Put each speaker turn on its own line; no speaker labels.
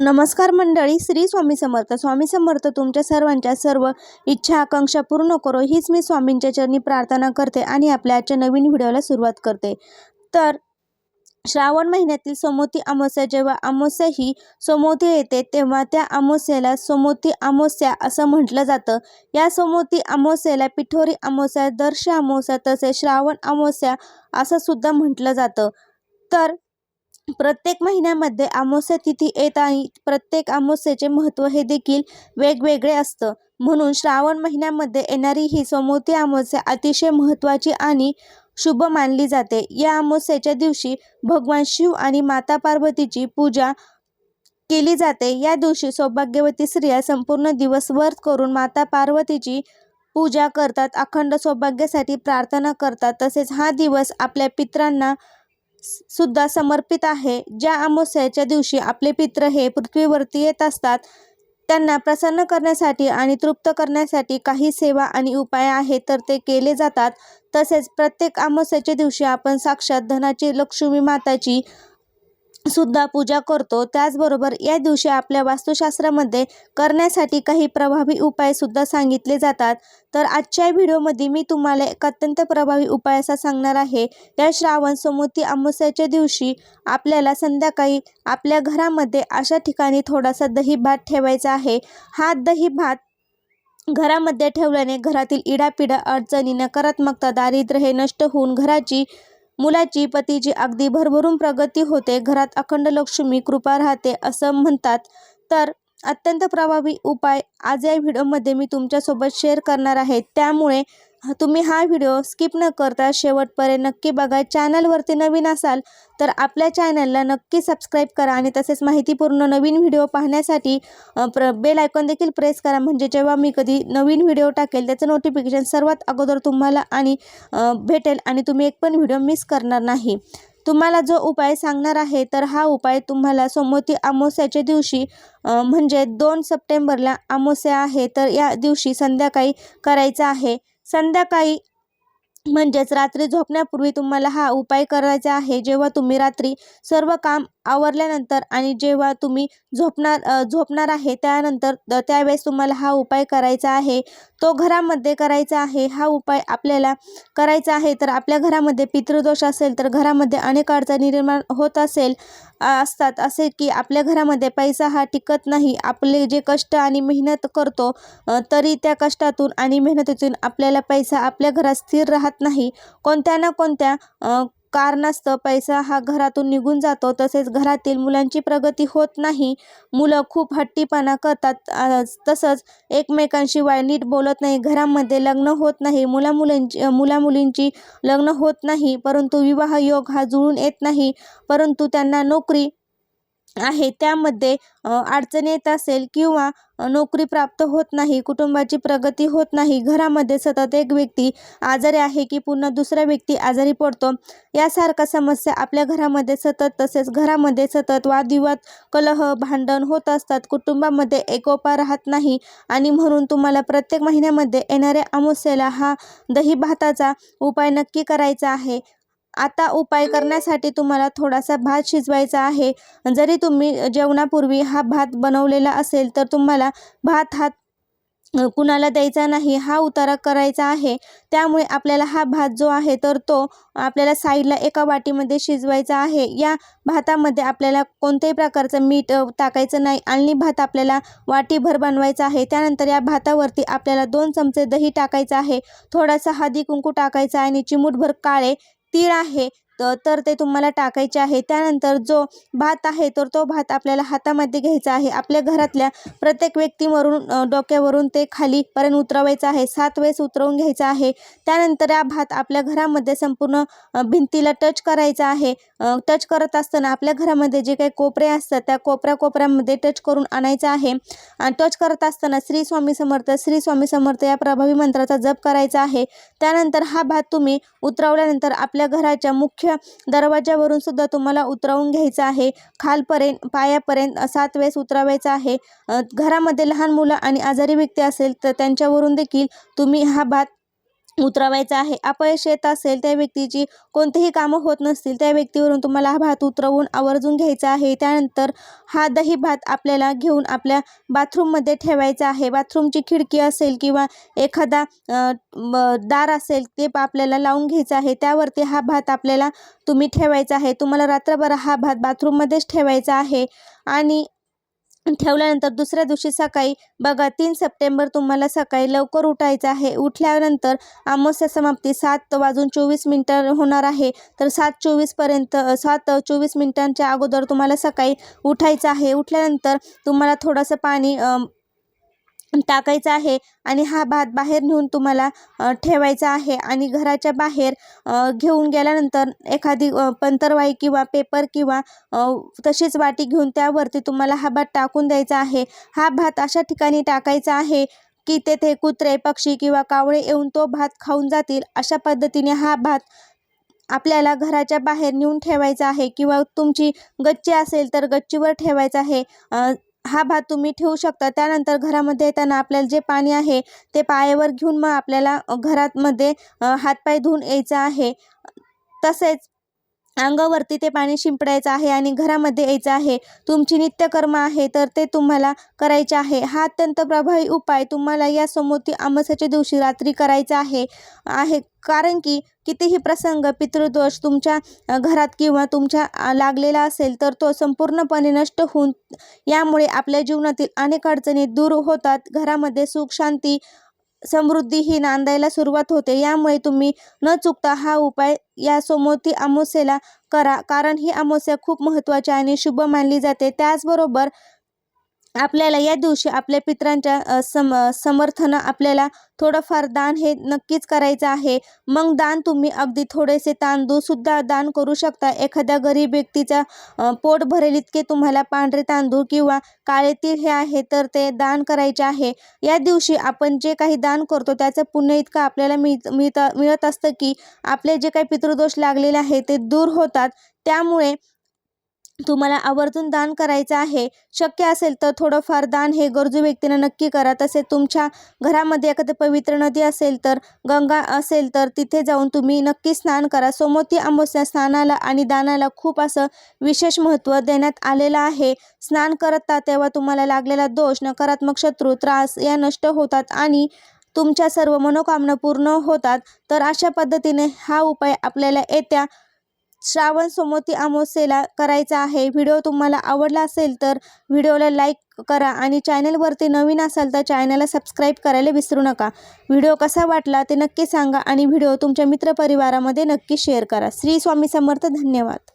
नमस्कार मंडळी श्री स्वामी समर्थ. स्वामी समर्थ तुमच्या सर्वांच्या सर्व इच्छा आकांक्षा पूर्ण करो. हीच मी स्वामींच्या चरणी प्रार्थना करते आणि आपल्या आजच्या नवीन व्हिडिओला सुरुवात करते. तर श्रावण महिन्यातील सोमोती अमावस्या जेव्हा अमावस्या ही सोमोती येते तेव्हा त्या अमावस्याला सोमोती अमावस्या असं म्हटलं जातं. या सोमोती अमावस्याला पिठोरी अमावस्या दर्श अमावस्या तसेच श्रावण अमावस्या असं सुद्धा म्हटलं जातं. तर प्रत्येक महिन्यामध्ये अमावस्या तिथी येत आणि प्रत्येक अमावस्येचे महत्त्व हे देखील वेगवेगळे असतं. म्हणून श्रावण महिन्यामध्ये येणारी ही सोमवती अमावस्या अतिशय महत्त्वाची आणि शुभ मानली जाते. या अमावस्येच्या दिवशी भगवान शिव आणि माता पार्वतीची पूजा केली जाते. या दिवशी सौभाग्यवती स्त्रिया संपूर्ण दिवस व्रत करून माता पार्वतीची पूजा करतात. अखंड सौभाग्यासाठी प्रार्थना करतात. तसेच हा दिवस आपल्या पित्रांना सुद्धा समर्पित आहे. ज्या अमावस्याच्या दिवशी आपले पित्र हे पृथ्वीवरती येत असतात त्यांना प्रसन्न करण्यासाठी आणि तृप्त करण्यासाठी काही सेवा आणि उपाय आहेत तर ते केले जातात. तसेच प्रत्येक अमावस्याच्या दिवशी आपण साक्षात धनाची लक्ष्मी माताची सुद्धा पूजा करतो. त्याचबरोबर या दिवशी आपल्या वास्तुशास्त्रामध्ये करण्यासाठी काही प्रभावी उपायसुद्धा सांगितले जातात. तर आजच्या व्हिडिओमध्ये मी तुम्हाला एक अत्यंत प्रभावी उपाय असा सांगणार आहे. या श्रावण सोमवती अमावस्याच्या दिवशी आपल्याला संध्याकाळी आपल्या घरामध्ये अशा ठिकाणी थोडासा दही भात ठेवायचा आहे. हा दही भात घरामध्ये ठेवल्याने घरातील इडापिडा अडचणी नकारात्मकता दारिद्र्य हे नष्ट होऊन घराची मुलाची पतीची अगदी भरभरून प्रगती होते. घरात अखंड लक्ष्मी कृपा राहते असं म्हणतात. तर अत्यंत प्रभावी उपाय आज या व्हिडिओमध्ये मी तुमच्यासोबत शेअर करणार आहे. त्यामुळे तुम्ही हा व्हिडिओ स्किप न करता शेवटपर्यंत नक्की बघा. चॅनलवरती नवीन असाल तर आपल्या चॅनलला नक्की सबस्क्राईब करा आणि तसेच माहितीपूर्ण नवीन व्हिडिओ पाहण्यासाठी प्र बेल आयकॉन देखील प्रेस करा. म्हणजे जेव्हा मी कधी नवीन व्हिडिओ टाकेल त्याचं नोटिफिकेशन सर्वात अगोदर तुम्हाला आणि भेटेल आणि तुम्ही एक पण व्हिडिओ मिस करणार नाही. तुम्हाला जो उपाय सांगणार आहे तर हा उपाय तुम्हाला सोमवती अमावस्याच्या दिवशी म्हणजे दोन सप्टेंबरला अमावस्या आहे तर या दिवशी संध्याकाळी करायचा आहे. संध्याकाळी म्हणजेच रात्री झोपण्यापूर्वी तुम्हाला हा उपाय करायचा आहे. जेव्हा तुम्ही रात्री सर्व काम आवरल्यानंतर आणि जेव्हा तुम्ही झोपणार झोपणार आहे त्यानंतर त्यावेळेस तुम्हाला हा उपाय करायचा आहे. तो घरामध्ये करायचा आहे. हा उपाय आपल्याला करायचा आहे. तर आपल्या घरामध्ये पितृदोष असेल तर घरामध्ये अनेक अडचणी निर्माण होत असेल असतात. असे की आपल्या घरामध्ये पैसा हा टिकत नाही. आपले जे कष्ट आणि मेहनत करतो तरी त्या कष्टातून आणि मेहनतीतून आपल्याला पैसा आपल्या घरात स्थिर राहत नाही. कोणत्या ना कोणत्या कारणास्तव पैसा हा घरातून निघून जातो तसेच घरातील मुलांची प्रगती होत नाही. मुलं खूप हट्टीपणा करतात तसंच एकमेकांशी वाय नीट बोलत नाही घरामध्ये लग्न होत नाही मुला मुलांची मुला मुलींची लग्न होत नाही परंतु विवाह योग हा जुळून येत नाही परंतु त्यांना नोकरी आहे. त्यामध्ये अडचण येत असेल किंवा नोकरी प्राप्त होत नाही कुटुंबाची प्रगती होत नाही घरामध्ये सतत एक व्यक्ती आजारी आहे की पुन्हा दुसरा व्यक्ती आजारी पडतो यासारख्या समस्या आपल्या घरामध्ये सतत तसेच घरामध्ये सतत वादविवाद कलह भांडण होत असतात. कुटुंबामध्ये एकोपा राहत नाही आणि म्हणून तुम्हाला प्रत्येक महिन्यामध्ये येणाऱ्या अमावस्येला हा दही भाताचा उपाय नक्की करायचा आहे. आता उपाय करण्यासाठी तुम्हाला थोडासा भात शिजवायचा आहे. जरी तुम्ही जेवणापूर्वी हा भात बनवलेला असेल तर तुम्हाला भात हा कुणाला द्यायचा नाही हा उतारा करायचा आहे. त्यामुळे आपल्याला हा भात जो आहे तर तो आपल्याला साईडला एका वाटीमध्ये शिजवायचा आहे. या भातामध्ये आपल्याला कोणत्याही प्रकारचं मीठ टाकायचं नाही आणि भात आपल्याला वाटीभर बनवायचा आहे. त्यानंतर या भातावरती आपल्याला दोन चमचे दही टाकायचं आहे. थोडासा हळदी कुंकू टाकायचा आहे आणि चिमूटभर काळे तीळ आहे. तर ते तुम्हाला टाकायचे आहे. त्यानंतर जो भात आहे तर तो भात आपल्याला हातामध्ये घ्यायचा आहे. आपल्या घरातल्या प्रत्येक व्यक्तीवरून डोक्यावरून ते खालीपर्यंत उतरवायचं आहे. सात वेळेस उतरवून घ्यायचा आहे. त्यानंतर हा भात आपल्या घरामध्ये संपूर्ण भिंतीला टच करायचा आहे. टच करत असताना आपल्या घरामध्ये जे काही कोपरे असतात त्या कोपऱ्या कोपऱ्यामध्ये टच करून आणायचं आहे. टच करत असताना श्री स्वामी समर्थ श्री स्वामी समर्थ या प्रभावी मंत्राचा जप करायचा आहे. त्यानंतर हा भात तुम्ही उतरवल्यानंतर आपल्या घराच्या मुख्य दरवाजावरून सुद्धा तुम्हाला उतरवून घ्यायचा आहे. खालपर्यंत पायापर्यंत सात वेळेस उतरवायचा आहे. घरामध्ये लहान मुलं आणि आजारी व्यक्ती असेल तर त्यांच्यावरून देखील तुम्ही हा भात उतरवायचा आहे. अपयश येत असेल त्या व्यक्तीची कोणतीही कामं होत नसतील त्या व्यक्तीवरून तुम्हाला हा भात उतरवून आवर्जून घ्यायचा आहे. त्यानंतर हा दही भात आपल्याला घेऊन आपल्या बाथरूममध्ये ठेवायचा आहे. बाथरूमची खिडकी असेल किंवा एखादा दार असेल ते प- आपल्याला लावून घ्यायचं आहे. त्यावरती हा भात आपल्याला तुम्ही ठेवायचा आहे. तुम्हाला रात्रभर हा भात बाथरूममध्येच ठेवायचा आहे. आणि ठेवल्यानंतर दुसऱ्या दिवशी सकाळी बघा तीन सप्टेंबर तुम्हाला सकाळी लवकर उठायचं आहे. उठल्यानंतर अमावस्या समाप्ती सात वाजून चोवीस मिनटं होणार आहे. तर सात चोवीसपर्यंत सात चोवीस मिनटांच्या अगोदर तुम्हाला सकाळी उठायचं आहे. उठल्यानंतर तुम्हाला थोडंसं पाणी टाकायचं आहे आणि हा भात बाहेर नेऊन तुम्हाला ठेवायचा आहे आणि घराच्या बाहेर घेऊन गेल्यानंतर एखादी पंतरवाई किंवा पेपर किंवा तशीच वाटी घेऊन त्यावरती तुम्हाला हा भात टाकून द्यायचा आहे. हा भात अशा ठिकाणी टाकायचा आहे की तेथे कुत्रे पक्षी किंवा कावळे येऊन तो भात खाऊन जातील. अशा पद्धतीने हा भात आपल्याला घराच्या बाहेर नेऊन ठेवायचा आहे किंवा तुमची गच्ची असेल तर गच्चीवर ठेवायचा आहे. हा भात तुम्ही ठेवू शकता. त्यानंतर घरामध्ये येताना आपल्याला जे पाणी आहे ते पायावर घेऊन मग आपल्याला घरातमध्ये हातपाय धुवून यायचं आहे. तसेच अंगावरती ते पाणी शिंपडायचं आहे आणि घरामध्ये यायचं आहे. तुमची नित्यकर्म आहे तर ते तुम्हाला करायचे आहे. हा अत्यंत प्रभावी उपाय तुम्हाला या समोती अमावस्याच्या दिवशी रात्री करायचा आहे आहे. कारण की कितीही प्रसंग पितृदोष तुमच्या घरात किंवा तुमच्या लागलेला असेल तर तो संपूर्णपणे नष्ट होऊन यामुळे आपल्या जीवनातील अनेक अडचणी दूर होतात. घरामध्ये सुख शांती समृद्धी ही नांदायला सुरुवात होते. यामुळे तुम्ही न चुकता हा उपाय या सोमवती अमावस्येला करा. कारण ही अमावस्या खूप महत्त्वाची आणि शुभ मानली जाते. त्याचबरोबर आपल्याला या दिवशी आपल्या पितरांच्या सम समर्थनं आपल्याला थोडंफार दान हे नक्कीच करायचं आहे. मग दान तुम्ही अगदी थोडेसे तांदूळसुद्धा दान करू शकता. एखाद्या गरीब व्यक्तीचा पोट भरेल इतके तुम्हाला पांढरे तांदूळ किंवा काळे तीळ हे आहे तर ते दान करायचे आहे. या दिवशी आपण जे काही दान करतो त्याचं पुण्य इतकं आपल्याला मिळत मिळत असतं की आपले जे काही पितृदोष लागलेले आहे ते दूर होतात. त्यामुळे तुम्हाला आवर्जून दान करायचं आहे शक्य असेल तर थोडंफार दान हे गरजू व्यक्तीनं नक्की करा. तसे तुमच्या घरामध्ये एखादी पवित्र नदी असेल तर गंगा असेल तर तिथे जाऊन तुम्ही नक्की स्नान करा. सोमोती अमावस्या स्नानाला आणि दानाला खूप असं विशेष महत्त्व देण्यात आलेलं आहे. स्नान करता तेव्हा तुम्हाला लागलेला दोष नकारात्मक शत्रू त्रास या नष्ट होतात आणि तुमच्या सर्व मनोकामना पूर्ण होतात. तर अशा पद्धतीने हा उपाय आपल्याला येत्या श्रावण सोमवती अमावस्येला करायचा आहे. व्हिडिओ तुम्हाला आवडला असेल तर व्हिडिओला लाईक करा आणि चॅनलवरती नवीन असाल तर चॅनलला सबस्क्राईब करायला विसरू नका. व्हिडिओ कसा वाटला ते नक्की सांगा आणि व्हिडिओ तुमच्या मित्रपरिवारामध्ये नक्की शेअर करा. श्री स्वामी समर्थ धन्यवाद.